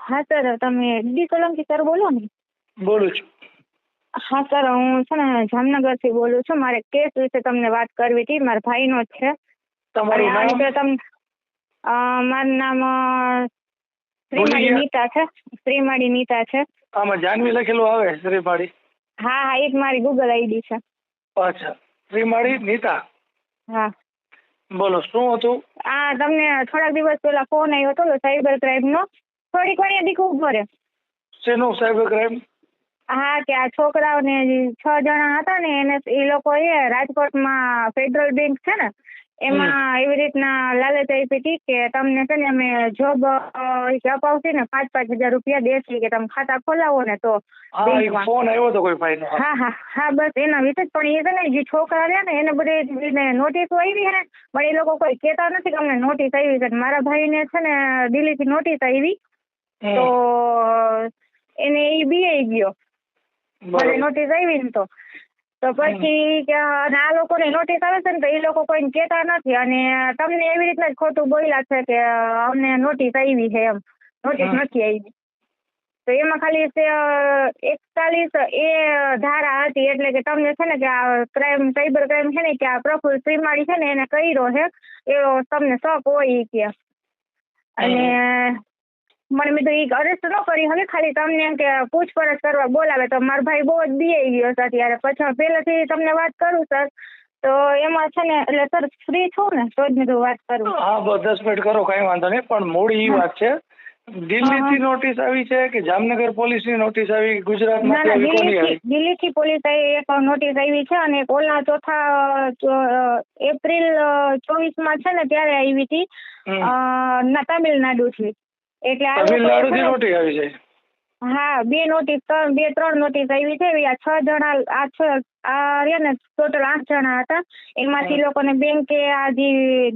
હા સર તમે D Solanki sir બોલો ને. બોલું છું. હા સર હું છે ને જામનગરથી બોલું છું. મારે કેસ વિશે તમને વાત કરવી હતી. મારા ભાઈનો જ છે. તમારું નામ? રીતે મારું નામ શ્રીમાળી નીતા છે. શ્રીમાળી નીતા છે. આમાં જાનવી લખેલું આવે શ્રીમાળી? હા હા એ જ મારી ગૂગલ આઈડી છે. અચ્છા. શ્રીમાળી નીતા? હા. બોલો શું હતું? આ તમને થોડાક દિવસ પહેલા ફોન આવ્યો હતો સાયબર ક્રાઇમનો થોડીક વાર દીક ઊભો રહે શેનો સાયબર ક્રાઇમ હા કે આ છોકરાઓને છ જણા હતા ને એને એ લોકોએ રાજકોટમાં ફેડરલ બેંક છે ને એમાં એવી રીતના લાલચ આપી હતી કે તમને છે ને અમે જોબ અપાવશે ને પાંચ પાંચ હજાર રૂપિયા દેશે કે તમે ખાતા ખોલાવો ને તો હા ફોન આવ્યો તો કોઈ ભાઈનો હા. હા હા બસ એના વિશે જ પણ એ છે ને જે છોકરા રહ્યા ને એને બધી નોટિસો આવી છે ને પણ એ લોકો કોઈ કહેતા નથી કે અમને નોટિસ આવી છે. મારા ભાઈને છે ને દિલ્હીથી નોટિસ આવી. તો એને એ બીઆઈ ગયો. મને નોટિસ આવી ને તો. તો પછી આ લોકોને નોટિસ આવે છે ને તો એ લોકો કોઈને કહેતા નથી. અને તમને એવી રીતના જ ખોટું બોલ્યા છે કે અમને નોટિસ આવી છે એમ. નોટિસ નથી આવી તો એમાં ખાલી એકતાલીસ એ ધારા હતી એટલે કે તમને છે ને કે આ ક્રાઇમ સાયબર ક્રાઇમ છે ને કે આ પ્રફુલ શ્રીમાળી છે ને એને કર્યો છે એવો તમને શક હોય કે. અને મને મેં તો એક અરેસ્ટ ન કરી. હવે ખાલી તમને એમ કે પૂછપરછ કરવા બોલાવે તો મારો ભાઈ બહુ જ બીઆઈ ગયો સર ત્યારે. પછી પહેલેથી તમને વાત કરું સર. તો એમાં છે ને એટલે સર ફ્રી છું ને તો જ મેં વાત કરું. હા બસ દસ મિનિટ કરો કઈ વાંધો નહીં. પણ મૂળ વાત છે. દિલ્હીથી નોટિસ આવી છે કે જામનગર પોલીસની નોટિસ આવી કોની દિલ્હીથી આવી? દિલ્હીથી એક નોટિસ આવી છે અને ઓલા ચોથા એપ્રિલ ચોવીસમાં છે ને ત્યારે આવી હતી. તમિલનાડુ તમિલનાડુથી. એટલે નોટિસ આવી છે? હા બે નોટિસ ત્રણ બે ત્રણ નોટિસ આવી છે. આ છ જણા આ છ આ રહ્યા ને ટોટલ આઠ જણા હતા. એમાંથી લોકોને બેંકે આ જે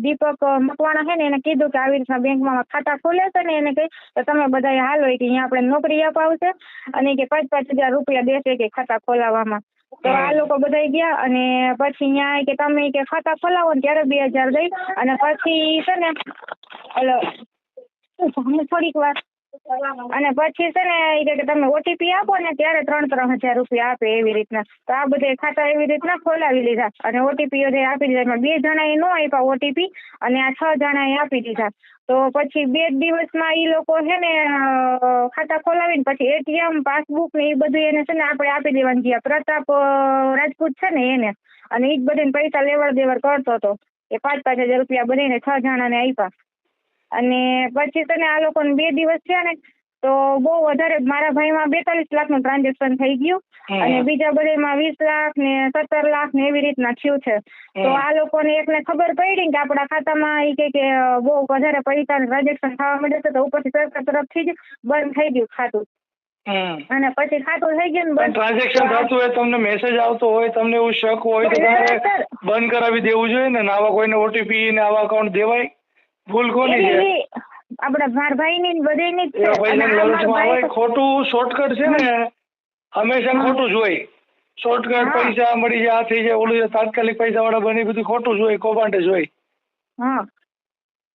દીપક મકવાણા છે ને એને કીધું કે આવી રીતના બેંકમાં ખાતા ખોલે છે ને એને કહી તો તમે બધા હાલો કે અહીંયા આપણે નોકરી અપાવશે. અને કે પાંચ પાંચ હજાર રૂપિયા દેશે કે ખાતા ખોલાવવામાં. તો આ લોકો બધા ગયા અને પછી અહીંયા કે તમે કે ખાતા ખોલાવો ને ત્યારે બે હજાર દઈ અને પછી છે ને ઓલો થોડીક વાર. અને પછી છે ને એ કે તમે ઓટીપી આપો ને ત્યારે ત્રણ ત્રણ હજાર રૂપિયા આપે એવી રીતના. તો આ બધે ખાતા એવી રીતના ખોલાવી લીધા. અને ઓટીપી જે આપી દીધા, એમાં બે જણાએ નો આપ્યા ઓટીપી અને આ છ જણાએ આપી દીધા. તો પછી બે દિવસમાં એ લોકો છે ને ખાતા ખોલાવીને પછી એટીએમ પાસબુક ને એ બધું એને છે ને આપણે આપી દેવાનું ગયા. પ્રતાપ રાજપૂત છે ને એને, અને એ જ બધાને પૈસા લેવડ દેવડ કરતો હતો. એ પાંચ પાંચ હજાર રૂપિયા બધાને છ જણાને આપ્યા અને પછી તને આ લોકોને બે દિવસ થયા ને તો બહુ વધારે મારા ભાઈમાં બેતાલીસ લાખનું ટ્રાન્ઝેક્શન થઈ ગયું. અને બીજા બધામાં વીસ લાખ ને સત્તર લાખ ને એવી રીતના થયું છે. તો. આ લોકોને એકને ખબર પડી કે આપણા ખાતામાં એ કે કે બહુ વધારે પૈસા ટ્રાન્ઝેક્શન થવા માંડે છે તો ઉપરથી સરકાર તરફથી જ બંધ થઈ ગયું ખાતું. અને પછી ખાતું થઈ ગયું ને ટ્રાન્ઝેક્શન થતું હોય તમને મેસેજ આવતો હોય તમને એવું શક હોય તો તમારે બંધ કરાવી દેવું જોઈએ ને ને આવા કોઈને ઓટીપી ને આવા અકાઉન્ટ દેવાય? ભૂલ કોની છે. આપણા ભારભાઈ ની ને ની આવે ખોટું શોર્ટકટ છે ને હંમેશા ખોટું જ હોય. શોર્ટકટ પૈસા મળી જાય આ થઈ જાય ઓલું તાત્કાલિક પૈસા વાળા બની બધું ખોટું જ હોય કૌભાંડ જ હોય.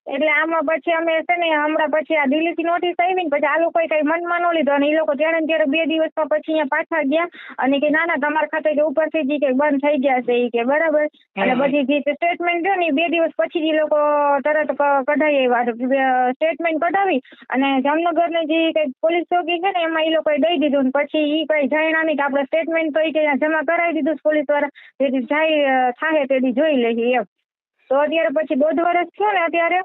એટલે આમાં પછી અમે છે ને હમણાં પછી આ દિલ્હીથી નોટિસ આવી ને પછી આ લોકોએ કઈ મનમાં ન લીધો અને એ લોકો ત્યારે ત્યારે બે દિવસમાં પછી અહીંયા પાછા ગયા અને કે ના ના તમારા ખાતે કે ઉપરથી જે કે બંધ થઈ ગયા છે એ કે બરાબર. અને પછી જે સ્ટેટમેન્ટ ગયો ને બે દિવસ પછી એ લોકો તરત કઢાઈ આવ્યા. સ્ટેટમેન્ટ કઢાવી અને જામનગરની જે કઈ પોલીસ ચોકી છે ને એમાં એ લોકોએ દઈ દીધું ને પછી એ કઈ જાણ્યા નહીં કે આપણે સ્ટેટમેન્ટ તો એ કે જમા કરાવી દીધું પોલીસ દ્વારા. જેથી જાય થાય તેથી જોઈ લઈએ એમ. તો અત્યારે પછી દોઢ વર્ષ થયો ને અત્યારે.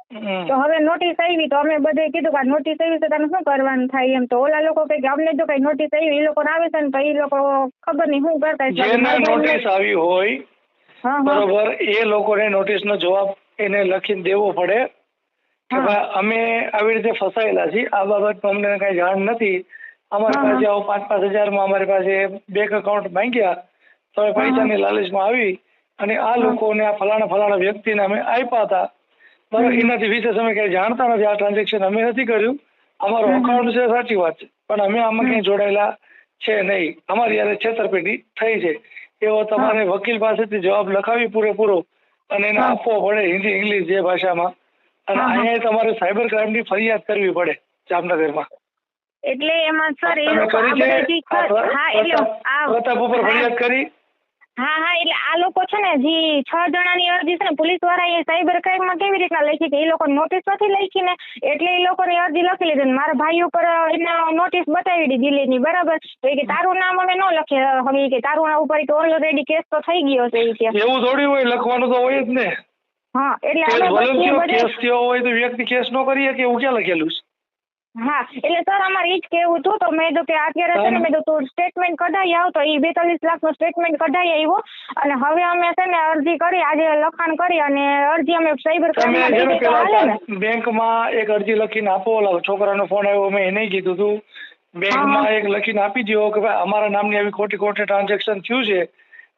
તો હવે નોટિસ આવી તો અમે બધે કીધું કે નોટિસ આવી છે તમે શું કરવાનું થાય એમ. તો ઓલા લોકો કઈ અમને જો કઈ નોટિસ આવી એ લોકો આવે છે ને તો એ લોકો ખબર નહીં શું કરતા નોટિસ આવી હોય બરોબર એ લોકોને નોટિસનો જવાબ એને લખીને દેવો પડે કે અમે આવી રીતે ફસાયેલા છીએ. આ બાબતમાં અમને કઈ જાણ નથી. અમારી પાસે આવો પાંચ પાંચ હજારમાં અમારી પાસે બેંક એકાઉન્ટ માંગ્યા તો પૈસાની લાલચમાં આવી. અને આ લોકોને આ ફલાણા ફલાણા વ્યક્તિને અમે આપ્યા હતા. બરાબર એનાથી વિશેષ અમે કઈ જાણતા નથી. આ ટ્રાન્ઝેક્શન અમે નથી કર્યું. અમારો અકાઉન્ટ છે સાચી વાત છે. પણ અમે આમાં. ક્યાંય જોડાયેલા છે નહીં. અમારી યારે છેતરપિંડી થઈ છે. એવો તમારે વકીલ પાસેથી જવાબ લખાવી પૂરેપૂરો અને એને આપવો પડે હિન્દી ઇંગ્લિશ જે ભાષામાં. અને. અહીંયા તમારે સાયબર ક્રાઇમની ફરિયાદ કરવી પડે જામનગરમાં. એટલે એમાં સર એ લોકો પ્રતાપ ઉપર ફરિયાદ કરી. હા હા એટલે આ લોકો છે ને જે છ જણાની અરજી છે ને પોલીસવાળા એ સાયબર ક્રાઇમમાં કેવી રીતના લખી કે એ લોકો નોટિસ નથી લખી ને એટલે એ લોકોની અરજી લખી લીધી ને મારા ભાઈ ઉપર એને નોટિસ બતાવી દીધી દિલ્હીની બરાબર? તો એ કે તારું નામ અમે ન લખે હવે કે તારું નામ ઉપર ઓલરેડી કેસ તો થઈ ગયો છે એ કે. એવું થોડી હોય લખવાનું તો હોય જ ને. હા એટલે કેસ થયો હોય તો વ્યક્તિ કેસ ન કરી કે એવું ક્યાં લખેલું છે? હા એટલે સર અમારે એ જ કેવું હતું. તો મેં કીધું કે અત્યારે છે ને મેં કીધું તું સ્ટેટમેન્ટ કઢાઈ આવ. તો એ બેતાલીસ લાખનું સ્ટેટમેન્ટ કઢાઈ આવ્યો અને હવે અમે છે ને અરજી કરી આજે લખાણ કરી અને અરજી અમે સાયબર ને ને. પેલા બેંકમાં એક અરજી લખીને આપો. ઓલા છોકરાનો ફોન આવ્યો મેં એને કીધું હતું બેંકમાં એક લખીને આપી દો કે ભાઈ અમારા નામની આવી ખોટી ખોટી ટ્રાન્ઝેક્શન થયું છે.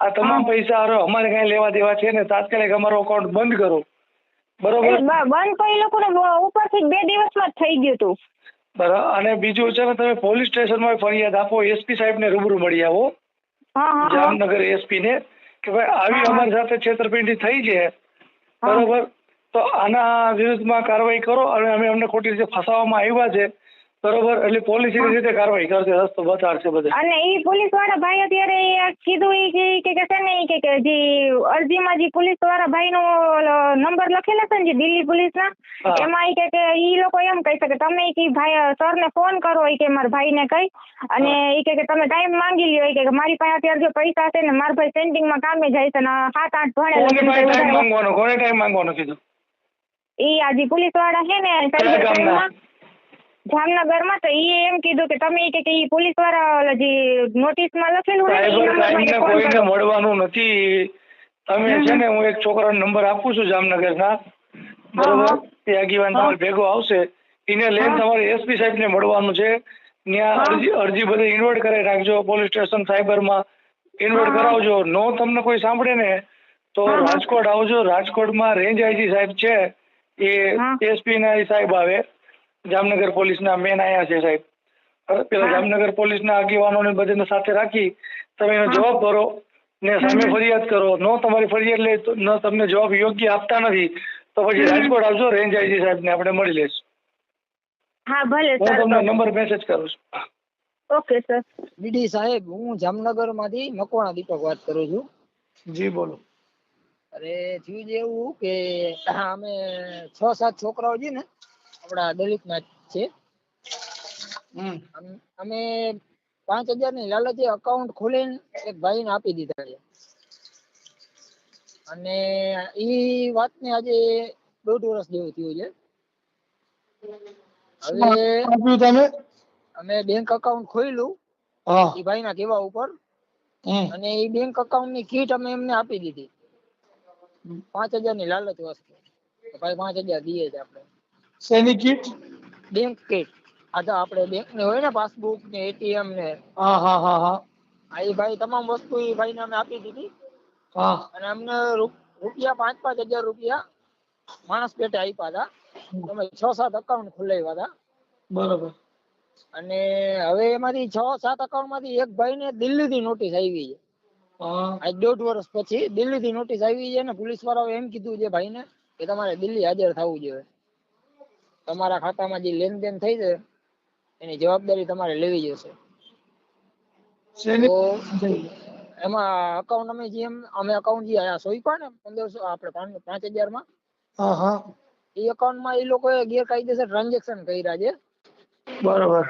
આ તમામ પૈસા અમારે કઈ લેવા દેવા છે ને? તાત્કાલિક અમારો અકાઉન્ટ બંધ કરો. બરોબર. બંધ તો એ લોકોને ઉપરથી બે દિવસમાં જ થઈ ગયું હતું બરાબર અને બીજું છે ને તમે પોલીસ સ્ટેશનમાં ફરિયાદ આપો એસપી સાહેબને રૂબરૂ મળી આવો. જામનગર એસપી ને કે ભાઈ આવી અમારી સાથે છેતરપિંડી થઈ છે. બરોબર? તો આના વિરુદ્ધમાં કાર્યવાહી કરો અને અમે અમને ખોટી રીતે ફસાવવામાં આવ્યા છે. બરોબર એટલે પોલીસ એની રીતે કાર્યવાહી કરશે રસ્તો બતાડશે બધે. અને એ પોલીસવાળા ભાઈ અત્યારે કીધું એ કે કે છે ને કે કે જે અરજીમાં જે પોલીસવાળા ભાઈ નો નંબર લખેલો છે ને જે દિલ્હી પોલીસ ના એમાં એ કે કે એ લોકો એમ કહી શકે તમે કે ભાઈ સરને ફોન કરો એ કે મારા ભાઈ ને કહી અને એ કે કે તમે ટાઈમ માંગી લ્યો. એ કે મારી પાસે અત્યારે જો પૈસા છે ને મારા ભાઈ સેન્ટિંગમાં કામે જાય છે ને સાત આઠ ભણે કોને ટાઈમ માંગવાનો? કીધું? એ આજે પોલીસવાળા છે ને કયા સાયબર ગામના? ક્રાઇમમાં જામનગરમાં તો ઈ એમ કીધું કે તમે કે ઈ પોલીસવાળા જે નોટિસમાં લખેલું હોય કોઈને મળવાનું નથી. તમે છે ને હું એક છોકરાનો નંબર આપું છું જામનગરના. બરોબર? એ આગેવાન તમારે ભેગો આવશે. એને લઈને તમારે એસપી સાહેબને મળવાનું છે. ત્યાં અરજી અરજી બધી ઇન્વર્ટ કરાવી રાખજો. પોલીસ સ્ટેશન સાયબરમાં ઇન્વર્ટ. કરાવજો. નો તમને કોઈ સાંભળે ને તો રાજકોટ આવજો રાજકોટ આવજો. રાજકોટમાં રેન્જ આઈજી સાહેબ છે. એ એસપી ના સાહેબ આવે. જામનગર પોલીસના મેન આયા છે સાહેબ. પેલા જામનગર પોલીસના આગેવાનોને બધાને સાથે રાખી તમે એનો જવાબ કરો ને સામે ફરિયાદ કરો. નો તમારી ફરિયાદ લે તો ન તમને જવાબ યોગ્ય આપતા નથી તો પછી રાજકોટ આવજો રેન્જ આઈજી સાહેબને આપણે મળી લેશું હા ભલે હું તમને નંબર મેસેજ કરું છું. Okay sir. બીડી સાહેબ હું જામનગરમાંથી મકવાણા દીપક વાત કરું છું. જી બોલો. અરે થયું એવું કે અમે છ સાત છોકરાઓ છે ને આપણા દલિતના છે. અમે પાંચ હજારની લાલચે અકાઉન્ટ ખોલીને એક ભાઈને આપી દીધા છે. અને ઈ વાતને આજે દોઢ વર્ષ જેવું થયું છે. હવે તમે? અમે બેંક અકાઉન્ટ ખોલ્યું એ ભાઈ ના કેવા ઉપર. અને એ બેંક અકાઉન્ટની કીટ અમે એમને આપી દીધી. પાંચ હજારની લાલચ વસ્તુ. ભાઈ પાંચ હજાર દઈએ છે આપણે. શેની કીટ બેંક કીટ આ તો આપણે બેંકની હોય ને પાસબુક ને એટીએમ ને. હા હા હા હા. આ એ ભાઈ તમામ વસ્તુ એ ભાઈને અમે આપી દીધી. હા. અને અમને રૂપિયા પાંચ પાંચ હજાર રૂપિયા માણસ પેટે આપ્યા હતા. અમે છ સાત અકાઉન્ટ ખોલાવ્યા હતા. બરોબર. અને હવે એમાંથી છ સાત અકાઉન્ટમાંથી એક ભાઈને દિલ્હી થી નોટિસ આવી છે. આજ દોઢ વર્ષ પછી દિલ્હી થી નોટિસ આવી છે ને પોલીસ વાળાઓ એમ કીધું છે ભાઈને કે તમારે દિલ્હી હાજર થવું જોઈએ. તમારા ખાતામાં જે લેનદેન થઈ છે એની જવાબદારી તમારે લેવી જશે. એમાં અકાઉન્ટ અમે જે અમે અકાઉન્ટ જે આયા સોઈપા ને પંદરસો આપણે પાંચ- હજારમાં એ અકાઉન્ટમાં એ લોકોએ ગેરકાયદેસર ટ્રાન્ઝેક્શન કર્યા છે. બરોબર.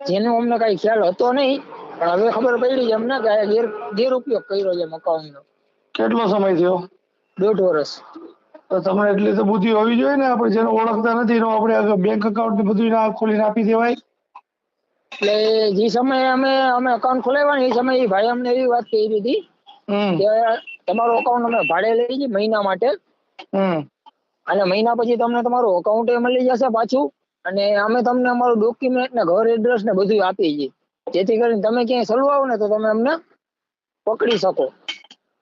જેનો અમને કઈ ખ્યાલ હતો નહીં પણ હવે ખબર પડી છે અમને કે આ ગેર ગેરઉપયોગ કર્યો છે અકાઉન્ટ નો. કેટલો સમય થયો? દોઢ વર્ષ. તો તમને એટલી તો બુદ્ધિ હોવી જોઈએ ને આપણે જેને ઓળખતા નથી એનો આપણે બેંક અકાઉન્ટ ને બધું ખોલીને આપી દેવાય. એટલે જે સમયે અમે અમે અકાઉન્ટ ખોલાવ્યા ને એ સમયે એ ભાઈ અમને એવી વાત કહી દીધી કે તમારું અકાઉન્ટ અમે ભાડે લઈ જઈએ મહિના માટે. અને મહિના પછી તમને તમારું અકાઉન્ટ મળી જશે પાછું. અને અમે તમને અમારું ડોક્યુમેન્ટ ને ઘર એડ્રેસ ને બધું આપી જઈએ જેથી કરીને તમે ક્યાંય સલવાઓ ને તો તમે અમને પકડી શકો.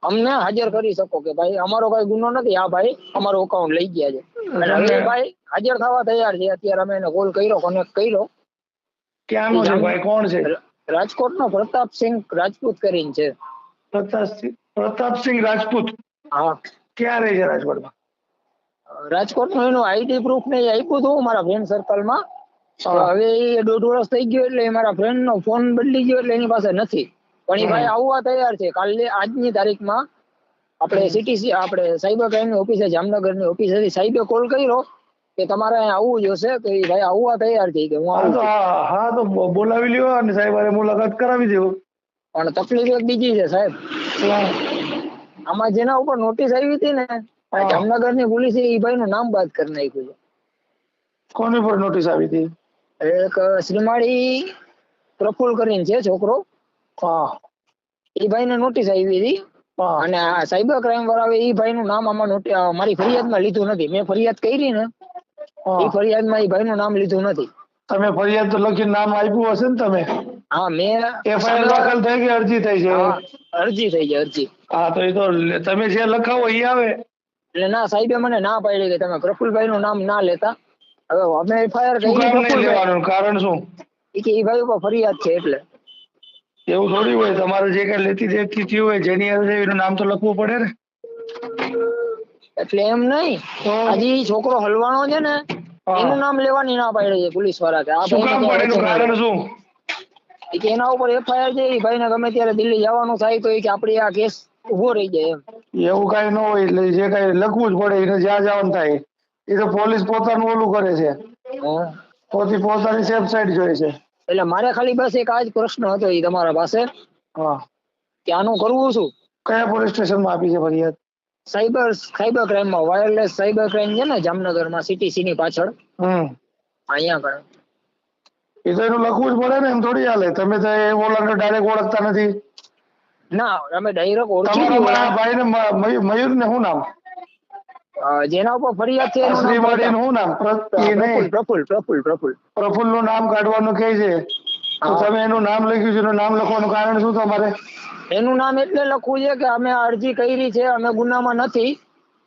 અમને હાજર કરી શકો કે ભાઈ અમારો કઈ ગુનો નથી. આ ભાઈ અમારું અકાઉન્ટ લઈ ગયા છે. અને હવે ભાઈ હાજર થવા તૈયાર છે. અત્યારે અમે એને કોલ કર્યો કનેક્ટ કર્યો. ક્યાંનો છે ભાઈ? કોણ છે? રાજકોટનો પ્રતાપસિંહ રાજપૂત કરીને છે. પ્રતાપસિંહ પ્રતાપસિંહ રાજપૂત? હા. ક્યાં રહે છે રાજકોટમાં? રાજકોટનું એનું આઈડી પ્રૂફ ને એ આપ્યું હતું મારા ફ્રેન્ડ સર્કલમાં માં. હવે એ દોઢ વર્ષ થઈ ગયો એટલે મારા ફ્રેન્ડ નો ફોન બદલી ગયો એટલે એની પાસે નથી. પણ એ ભાઈ આવવા તૈયાર છે. કાલે આજની તારીખમાં આપણે સીટીસી આપણે સાયબર ક્રાઇમની ઓફિસે જામનગરની ઓફિસેથી સાહેબે કોલ કર્યો કે તમારે અહીંયા આવવું જોશે તો એ ભાઈ આવવા તૈયાર છે. કે હું આવું હા તો બોલાવી લ્યો અને સાહેબ મુલાકાત કરાવી દેવો પણ તકલીફ એક બીજી છે સાહેબ. આમાં જેના ઉપર નોટિસ આવી હતી ને જામનગરની પોલીસે એ ભાઈ નું નામ બાદ કરી નાખ્યું કોની પર નોટિસ આવી હતી? એક શ્રીમાળી પ્રફુલ કરીને છે છોકરો. એ ભાઈને નોટિસ આવી હતી. અને સાયબર ક્રાઇમ વાળા એ ભાઈ નું નામ આમાં મારી ફરિયાદમાં લીધું નથી. મેં ફરિયાદ કરી ને એ ફરિયાદમાં એ ભાઈ નું નામ લીધું નથી. તમે ફરિયાદ તો લખીને નામ આપ્યું હશે ને તમે? હા મેં એફઆઈઆર દાખલ થઈ ગઈ અરજી થઈ છે. અરજી થઈ ગઈ અરજી. હા તો એ તો તમે જે લખાવો એ આવે. એટલે ના સાહેબે મને ના પાડી કે તમે પ્રફુલભાઈ નું નામ ના લેતા. હવે અમે એફઆઈઆર કરી કારણ શું? ઈ કે એ ભાઈ ઉપર ફરિયાદ છે એટલે. એવું થોડી હોય તમારે જે કઈ લેતી દેતી થયું હોય જેની અંદર એનું નામ તો લખવું પડે ને. એટલે એમ નહીં હજી છોકરો હલવાનો છે ને એનું નામ લેવાની ના પાડી છે પોલીસવાળા કે આ એનું ક્યાંય કારણ શું? કે એના ઉપર એફઆઈઆર છે ભાઈ ભાઈને ગમે ત્યારે દિલ્હી જવાનું થાય તો એ કે આપણી આ કેસ ઊભો રહી જાય એમ. એવું કઈ ન હોય એટલે જે કઈ લખવું જ પડે એને જ્યાં જવાનું થાય એ તો પોલીસ પોતાનું ઓલું કરે છે. પોતે પોતાની સેફ સાઈડ જોઈએ છે. એટલે મારે ખાલી બસ એક આ જ પ્રશ્ન હતો એ તમારા પાસે. હા. ત્યાંનું કરવું શું? કયા પોલીસ સ્ટેશનમાં આપી છે ફરિયાદ? સાયબર સાયબર ક્રાઇમમાં વાયરલેસ સાયબર ક્રાઇમ છે ને જામનગરમાં સીટીસી ની પાછળ. હમ. અહીંયા કરે. એ તો એનું લખવું જ પડે ને એમ થોડી હાલે. તમે તો એ ઓલાને ડાયરેક્ટ ઓળખતા નથી. ના અમે ડાયરેક્ટ ઓળખી ભાઈ ને મયુર ને શું નામ? જેના ઉપર ફરિયાદ છે શ્રીમતી નું નામ? પ્રફુલ પ્રફુલ પ્રફુલ પ્રફુલ. નું નામ કાઢવાનું કે છે. તો તમે એનું નામ લખ્યું છે એનું નામ લખવાનું કારણ શું તમારે? એનું નામ એટલે લખવું છે કે અમે અરજી કરી છે અમે ગુનામાં નથી.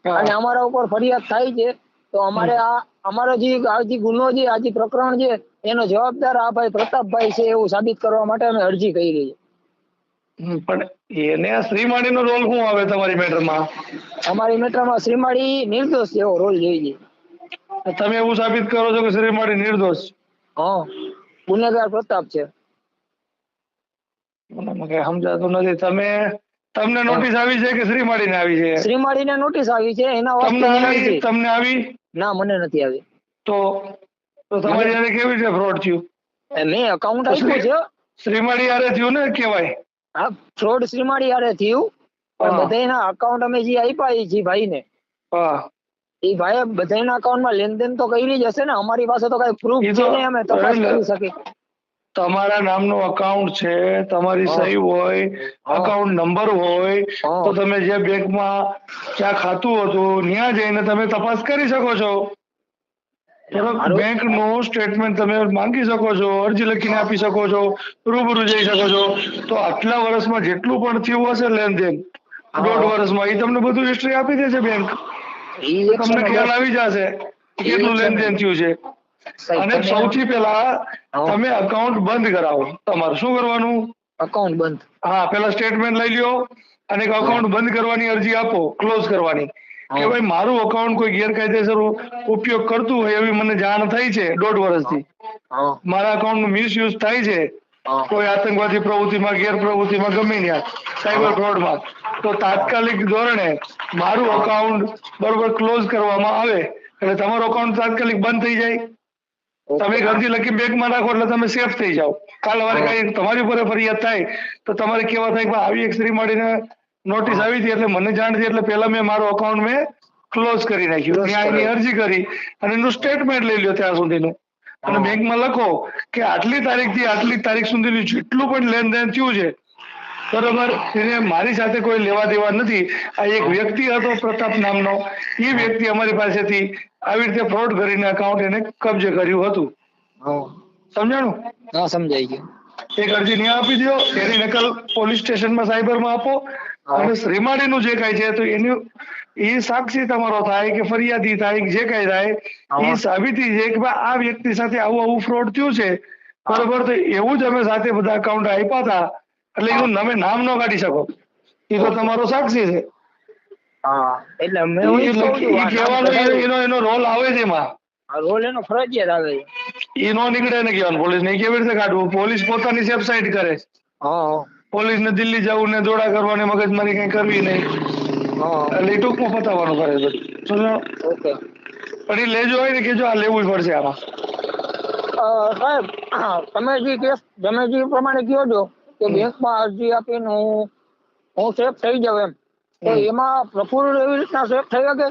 અને અમારા ઉપર ફરિયાદ થાય છે. તો અમારે આ અમારો જે આ જે ગુનો છે આ જે પ્રકરણ છે એનો જવાબદાર આ ભાઈ પ્રતાપભાઈ છે એવું સાબિત કરવા માટે અમે અરજી કરી છે. પણ એને શ્રીમાળી નો રોલ શું આવે તમારી મેટરમાં? અમારી મેટરમાં શ્રીમાળી નિર્દોષ એવો રોલ જોઈએ તમે એવું સાબિત કરો છો કે શ્રીમાળી નિર્દોષ? હા. ગુનેગાર પ્રતાપ છે. મને સમજાતું નથી. તમે તમને નોટિસ આવી છે કે શ્રીમાળીને આવી છે? શ્રીમાળીને નોટિસ આવી છે એના તમને આવી? તમને આવી? ના મને નથી આવી. તો તો તમારી યારે કેવી રીતે ફ્રોડ થયું? મેં અકાઉન્ટ આપ્યું છે. શ્રીમાળી યારે થયું ને કેવાય હા ફ્રોડ શ્રીમાળી હારે થયું પણ હા. બધાયના અકાઉન્ટ અમે જે આપ્યા એ જે ભાઈને હા. એ ભાઈ બધાયના અકાઉન્ટમાં લેનદેન તો કરી જ હશે ને અમારી પાસે તો કઈ પ્રૂફ છે નહીં અમે તપાસ કરી શકીએ. તમારા નામનું અકાઉન્ટ છે તમારી સહી હોય અકાઉન્ટ નંબર હોય તો તમે જે બેંકમાં ક્યાં ખાતું હતું ત્યાં જઈને તમે તપાસ કરી શકો છો. બેંકનું સ્ટેટમેન્ટ તમે માંગી શકો છો અરજી લખીને આપી શકો છો રૂબરૂ જઈ શકો છો. તો આટલા વર્ષમાં જેટલું પણ થયું હશે લેનદેન હા. દોઢ વર્ષમાં એ તમને બધું હિસ્ટ્રી આપી દેશે બેંક તમને ખ્યાલ આવી જશે કેટલું. લેનદેન થયું છે. અને સૌથી પહેલા. તમે અકાઉન્ટ બંધ કરાવો. તમારે શું કરવાનું? અકાઉન્ટ બંધ. હા પેલા સ્ટેટમેન્ટ લઈ લ્યો અને અકાઉન્ટ બંધ કરવાની અરજી આપો ક્લોઝ કરવાની. કે ભાઈ મારું અકાઉન્ટ કોઈ ગેરકાયદેસર ઉપયોગ કરતું હોય એવી મને જાણ થઈ છે દોઢ વર્ષથી. મારા અકાઉન્ટનું મિસયુઝ થાય છે. કોઈ આતંકવાદી પ્રવૃત્તિમાં ગેરપ્રવૃત્તિમાં ગમે ત્યાં સાયબર ફ્રોડમાં તો તાત્કાલિક ધોરણે મારું અકાઉન્ટ બરોબર ક્લોઝ કરવામાં આવે એટલે તમારું અકાઉન્ટ તાત્કાલિક બંધ થઈ જાય. તમે ઘરથી લખી બેંકમાં નાખો એટલે તમે સેફ થઈ જાઓ. કાલ વારે કઈ તમારી ઉપર ફરિયાદ થાય તો તમારે કેવા થાય આવી એક સ્ત્રી મળીને નોટિસ આવી હતી એટલે મને જાણ થઈ એટલે પહેલા મેં મારું અકાઉન્ટ મેં ક્લોઝ કરી નાખ્યું. ત્યાં એની અરજી કરી અને એનું સ્ટેટમેન્ટ લઈ લ્યો ત્યાં સુધીનું. અને બેંકમાં લખો કે આટલી તારીખથી આટલી તારીખ સુધીનું જેટલું પણ લેનદેન થયું છે બરોબર? એને મારી સાથે કોઈ લેવા દેવા નથી. આ એક વ્યક્તિ હતો પ્રતાપ નામનો. એ વ્યક્તિ અમારી પાસેથી આવી રીતે ફ્રોડ કરીને અકાઉન્ટ એને કબજે કર્યું હતું. હા. સમજાણું? હા સમજાઈ ગયું. એક અરજી ન્યા આપી દો એની નકલ પોલીસ સ્ટેશનમાં સાયબરમાં આપો. અને શ્રીમાળીનું જે કાંઈ છે તો એનું એ સાક્ષી તમારો થાય કે ફરિયાદી થાય કે જે કાંઈ થાય એ સાબિતી છે કે ભાઈ આ વ્યક્તિ સાથે આવું આવું ફ્રોડ થયું છે. બરોબર તો એવું જ અમે સાથે બધા અકાઉન્ટ આપ્યા હતા. એટલે એનું તમે નામ ન કાઢી શકો. એ તો તમારો સાક્ષી છે. એટલે મેં એ. એનો એનો રોલ આવે છે એમાં. આ રોલ એનો ફરજિયાત આવે. છે નો નીકળે ને કહેવાનું પોલીસ ને કેવી રીતે કાઢવું? પોલીસ પોતાની વેબસાઇટ કરે. હા. પોલીસ ને દિલ્હી જવું ને દોડા કરવાની મગજમારી કઈ કરવી નહીં. હા. એટલે ટૂંકમાં પતાવવાનું કરે બધું. ઓકે. પણ એ લેજો હોય ને કે જો આ લેવું જ પડશે આમાં. સાહેબ તમે જે કેસ તમે જે પ્રમાણે કહો છો કે બેંકમાં અરજી આપીને હું હું સેફ થઈ જાઉં એમ. તો એમાં પ્રફુલ્લ એવી રીતના સેફ થઈ શકે?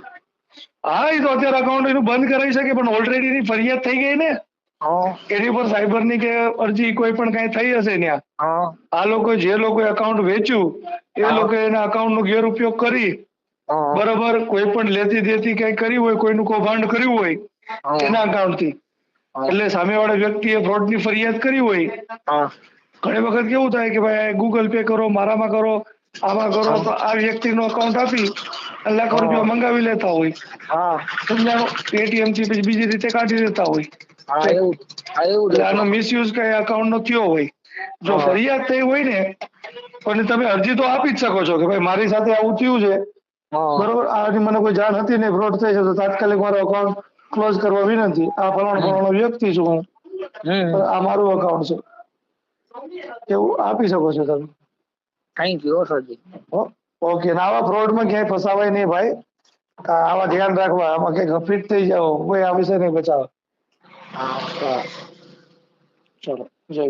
હા એ તો અત્યારે અકાઉન્ટ એનું બંધ કરાવી શકે પણ ઓલરેડી ની ફરિયાદ થઈ ગઈ ને. એની ઉપર સાયબરની કે અરજી કોઈ પણ કઈ થઈ હશે ત્યાં? આ લોકો જે લોકો અકાઉન્ટ વેચ્યું એ લોકો એના અકાઉન્ટ નો ગેરઉપયોગ કરી. બરોબર કોઈ પણ લેતી દેતી કઈ કરી હોય કોઈનું કૌભાંડ કર્યું હોય. એના અકાઉન્ટથી. એટલે સામેવાળા વ્યક્તિએ ફ્રોડની ફરિયાદ કરી હોય. ઘણી વખત કેવું થાય કે ભાઈ ગૂગલ પે કરો મારામાં કરો આમાં કરો તો આ વ્યક્તિનું અકાઉન્ટ આપી લાખો રૂપિયા મંગાવી લેતા હોય. સમજાણો? એટીએમથી પછી બીજી રીતે કાઢી લેતા હોય. હા એવું હા એવું આનો મિસયુઝ કઈ અકાઉન્ટ નો થયો હોય? જો ફરિયાદ થઈ હોય ને પણ તમે અરજી તો આપી જ શકો છો કે ભાઈ મારી સાથે આવું થયું છે. બરોબર? આની મને કોઈ જાણ હતી ને ફ્રોડ થઈ છે તો તાત્કાલિક મારો અકાઉન્ટ ક્લોઝ કરવા વિનંતી. આ ફલાણો ફલાણો વ્યક્તિ છું હું. આ મારું અકાઉન્ટ છે. એવું આપી શકો છો તમે. થેન્ક યુ સરજી ઓકે. ને આવા ફ્રોડમાં ક્યાંય ફસાવાય નહીં ભાઈ. આવા ધ્યાન રાખવા. આમાં ક્યાંક ફિટ થઈ જાઓ. કોઈ આ વિષય નહીં બચાવે. હા ચલો જય.